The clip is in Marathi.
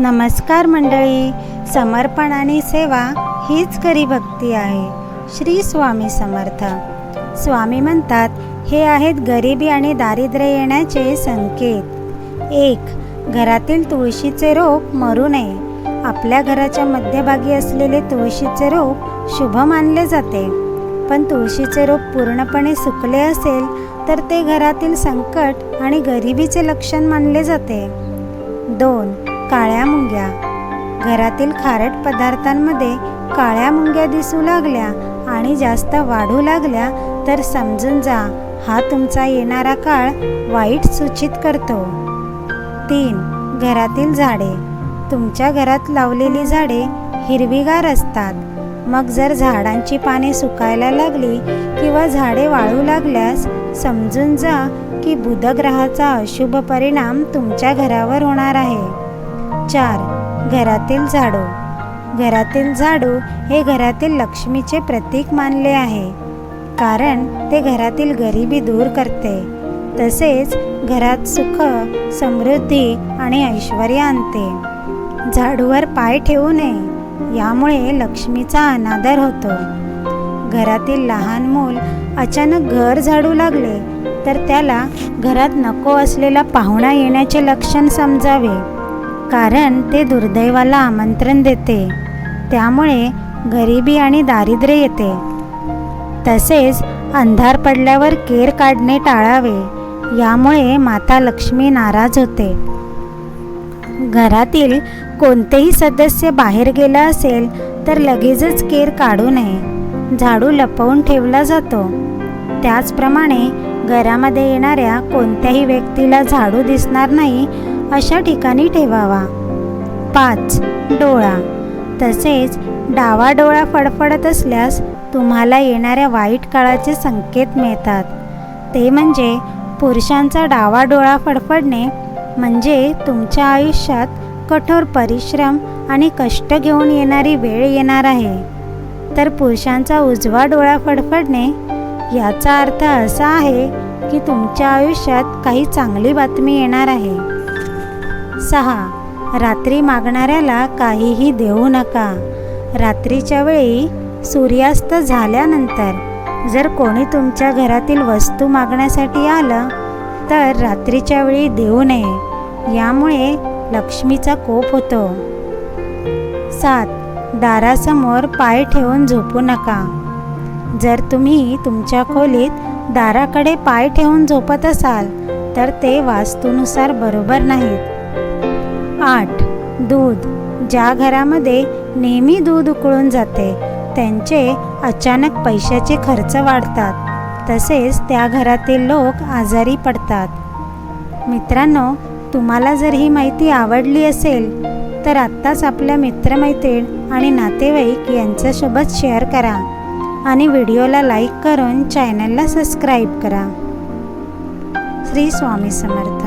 नमस्कार मंडळी. समर्पण आणि सेवा हीच खरी भक्ती आहे. श्री स्वामी समर्थ. स्वामी म्हणतात हे आहेत गरिबी आणि दारिद्र्य येण्याचे संकेत. एक घरातील तुळशीचे रोप मरू नये. आपल्या घराच्या मध्यभागी असलेले तुळशीचे रोप शुभ मानले जाते. पण तुळशीचे रोप पूर्णपणे सुकले असेल तर ते घरातील संकट आणि गरिबीचे लक्षण मानले जाते. दोन काळ्या मुंग्या. घरातील खारट पदार्थांमध्ये काळ्या मुंग्या दिसू लागल्या आणि जास्त वाढू लागल्या तर समजून जा हा तुमचा येणारा काळ वाईट सूचित करतो. तीन घरातील झाडे. तुमच्या घरात लावलेली झाडे हिरवीगार असतात. मग जर झाडांची पाने सुकायला लागली किंवा झाडे वाळू लागल्यास समजून जा की बुधग्रहाचा अशुभ परिणाम तुमच्या घरावर होणार आहे. चार घरातील झाडू. घरातील झाडू हे घरातील लक्ष्मीचे प्रतीक मानले आहे. कारण ते घरातील गरिबी दूर करते. तसेच घरात सुख समृद्धी आणि ऐश्वर आणते. झाडूवर पाय ठेवू नये यामुळे लक्ष्मीचा अनादर होतो. घरातील लहान मूल अचानक घर झाडू लागले तर त्याला घरात नको असलेला पाहुणा येण्याचे लक्षण समजावे. कारण ते दुर्दैवाला आमंत्रण देते. त्यामुळे गरिबी आणि दारिद्र्य येते. तसेच अंधार पडल्यावर केर काढणे टाळावे यामुळे माता लक्ष्मी नाराज होते. घरातील कोणतेही सदस्य बाहेर गेला असेल तर लगेचच केर काढू नये. झाडू लपवून ठेवला जातो. त्याचप्रमाणे घरामध्ये येणाऱ्या कोणत्याही व्यक्तीला झाडू दिसणार नाही अशा ठिकाणी ठेवावा. पाच डोळा. तसेच डावा डोळा फडफडत असल्यास तुम्हाला येणाऱ्या वाईट काळाचे संकेत मिळतात. ते म्हणजे पुरुषांचा डावा डोळा फडफडणे म्हणजे तुमच्या आयुष्यात कठोर परिश्रम आणि कष्ट घेऊन येणारी वेळ येणार आहे. तर पुरुषांचा उजवा डोळा फडफडणे याचा अर्थ असा आहे की तुमच्या आयुष्यात काही चांगली बातमी येणार आहे. सहा. रात्री मागणाऱ्याला काहीही देऊ नका. रात्रीच्या वेळी सूर्यास्त झाल्यानंतर जर कोणी तुमच्या घरातील वस्तू मागण्यासाठी आलं तर रात्रीच्या वेळी देऊ नये. यामुळे लक्ष्मीचा कोप होतो. सात. दारासमोर पाय ठेवून झोपू नका. जर तुम्ही तुमच्या खोलीत दाराकडे पाय ठेवून झोपत असाल तर ते वास्तूनुसार बरोबर नाहीत. आठ. दूध. ज्या घरामध्ये नेहमी दूध उकळून जाते त्यांचे अचानक पैशाचे खर्च वाढतात. तसेच त्या घरातील लोक आजारी पडतात. मित्रांनो तुम्हाला जर ही माहिती आवडली असेल तर आत्ताच आपल्या मित्रमैत्रीण आणि नातेवाईक यांच्यासोबत शेअर करा आणि व्हिडिओला लाईक करून चॅनलला सबस्क्राईब करा. श्री स्वामी समर्थ.